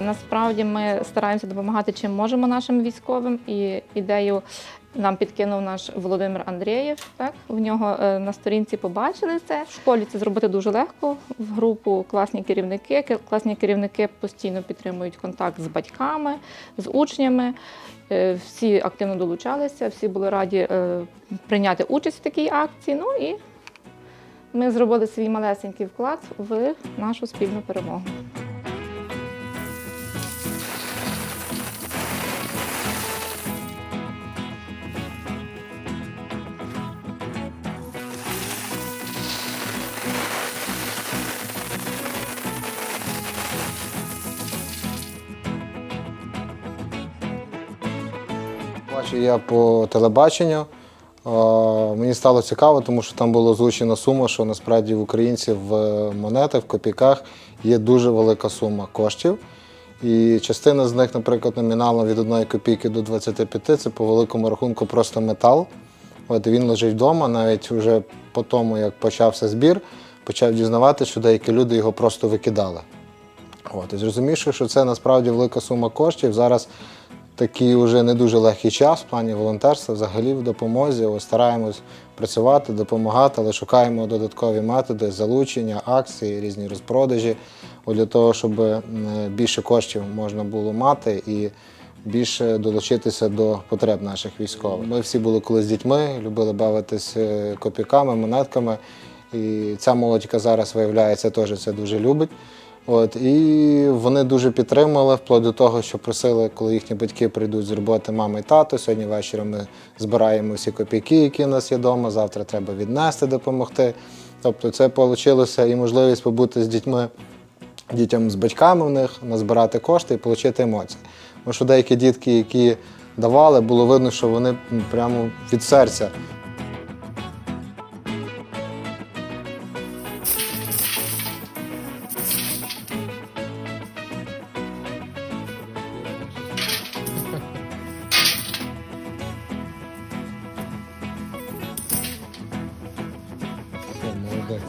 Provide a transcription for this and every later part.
Насправді ми стараємося допомагати чим можемо нашим військовим. І ідею нам підкинув наш Володимир Андрієв. Так в нього е, на сторінці побачили це. В школі це зробити дуже легко. В групу класні керівники. Класні керівники постійно підтримують контакт з батьками, з учнями. Е, Всі активно долучалися, всі були раді е, прийняти участь в такій акції. Ну і ми зробили свій малесенький вклад в нашу спільну перемогу. Бачу я по телебаченню. Е, Мені стало цікаво, тому що там було озвучена сума, що насправді в українців в монетах, в копійках є дуже велика сума коштів. І частина з них, наприклад, номінально від 1 копійки до 25 це по великому рахунку просто метал. От він лежить вдома, навіть вже по тому, як почався збір, почав дізнаватися, що деякі люди його просто викидали. От, і зрозумівши, що це насправді велика сума коштів. Зараз такий вже не дуже легкий час в плані волонтерства, взагалі в допомозі. Ось стараємось працювати, допомагати, але шукаємо додаткові методи залучення, акції, різні розпродажі, для того, щоб більше коштів можна було мати і більше долучитися до потреб наших військових. Ми всі були колись дітьми, любили бавитися е, копійками, монетками. І ця молодь, яка зараз виявляється, теж це дуже любить. От, і вони дуже підтримали, вплоть до того, що просили, коли їхні батьки прийдуть з роботи, мама і тато. Сьогодні ввечері ми збираємо всі копійки, які в нас є вдома. Завтра треба віднести, допомогти. Тобто, це вийшло і можливість побути з дітьми, дітям з батьками в них, назбирати кошти і отримати емоції. Тому що деякі дітки, які давали, було видно, що вони прямо від серця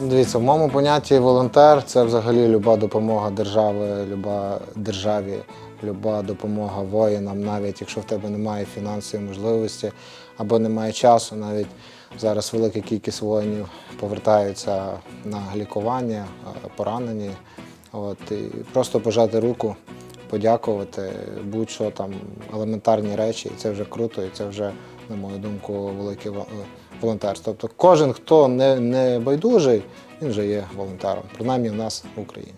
Дивіться, в моєму понятті волонтер це взагалі люба допомога держави, люба державі, люба допомога воїнам, навіть якщо в тебе немає фінансової можливості або немає часу, навіть зараз велика кількість воїнів повертаються на лікування, е, поранені. От, і просто пожати руку, подякувати, будь-що там елементарні речі, і це вже круто, і це вже, на мою думку, велике во- волонтерство. Тобто кожен, хто не, не байдужий, він вже є волонтером, принаймні в нас в Україні.